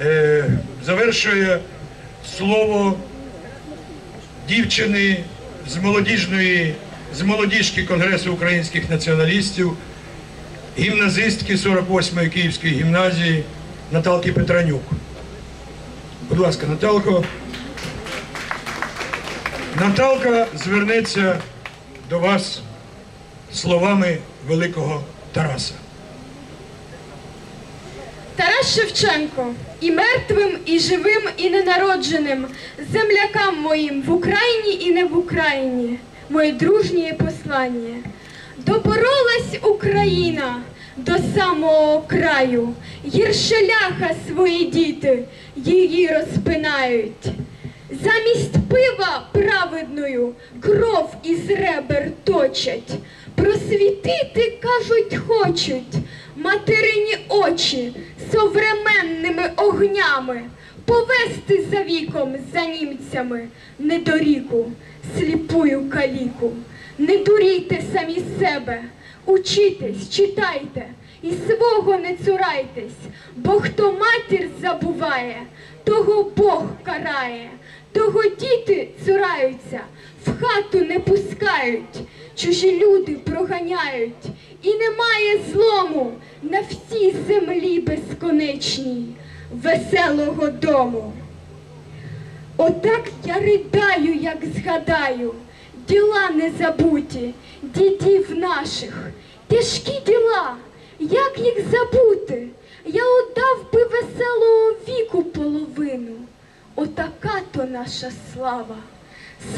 е, завершує слово дівчини з молодіжної, з молодіжки Конгресу українських націоналістів, гімназистки 48-ї Київської гімназії Наталки Петранюк. Будь ласка, Наталко. Наталка звернеться до вас словами великого Тараса. Тарас Шевченко, і мертвим, і живим, і ненародженим, землякам моїм в Україні і не в Україні, моє дружнє послання. Доборолась Україна до самого краю, гірше ляха свої діти її розпинають. Замість пива праведною кров із ребер точать. Просвітити, кажуть, хочуть материні очі современними огнями, повести за віком за німцями недоріку, сліпую каліку. Не дурійте самі себе, учітесь, читайте і свого не цурайтесь, бо хто матір забуває, того Бог карає, того діти цураються, в хату не пускають, чужі люди проганяють, і немає злому на всій землі безконечній, веселого дому. Отак я ридаю, як згадаю, діла незабуті, дідів наших, тяжкі діла, як їх забути? Я отдав би веселого віку половину. Отака то наша слава,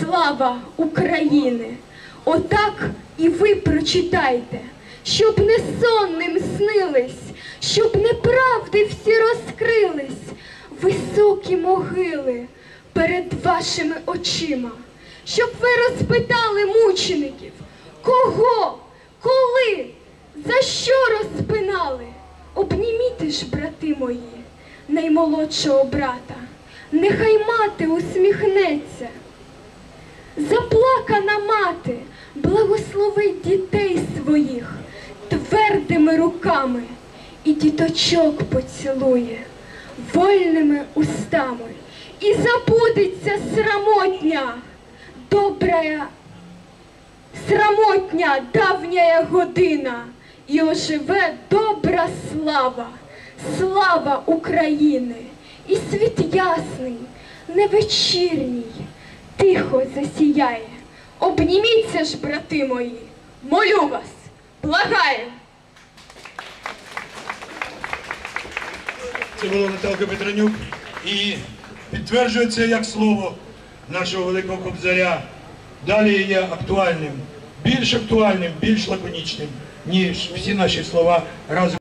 слава України. Отак і ви прочитайте, щоб не сонним снились, щоб неправди всі розкрились, високі могили перед вашими очима, щоб ви розпитали мучеників, кого, коли, за що розпинали? Обніміте ж, брати мої, наймолодшого брата, нехай мати усміхнеться. Заплакана мати благословить дітей своїх руками і діточок поцілує вольними устами і забудеться срамотня, добрая, срамотня давняя година, і оживе добра слава, слава України, і світ ясний, невечірній, тихо засіяє. Обніміться ж, брати мої, молю вас, благаю. Це Наталка Петранюк. І підтверджується як слово нашого великого кобзаря. Далі є актуальним, більш актуальним, більш лаконічним, ніж всі наші слова разом.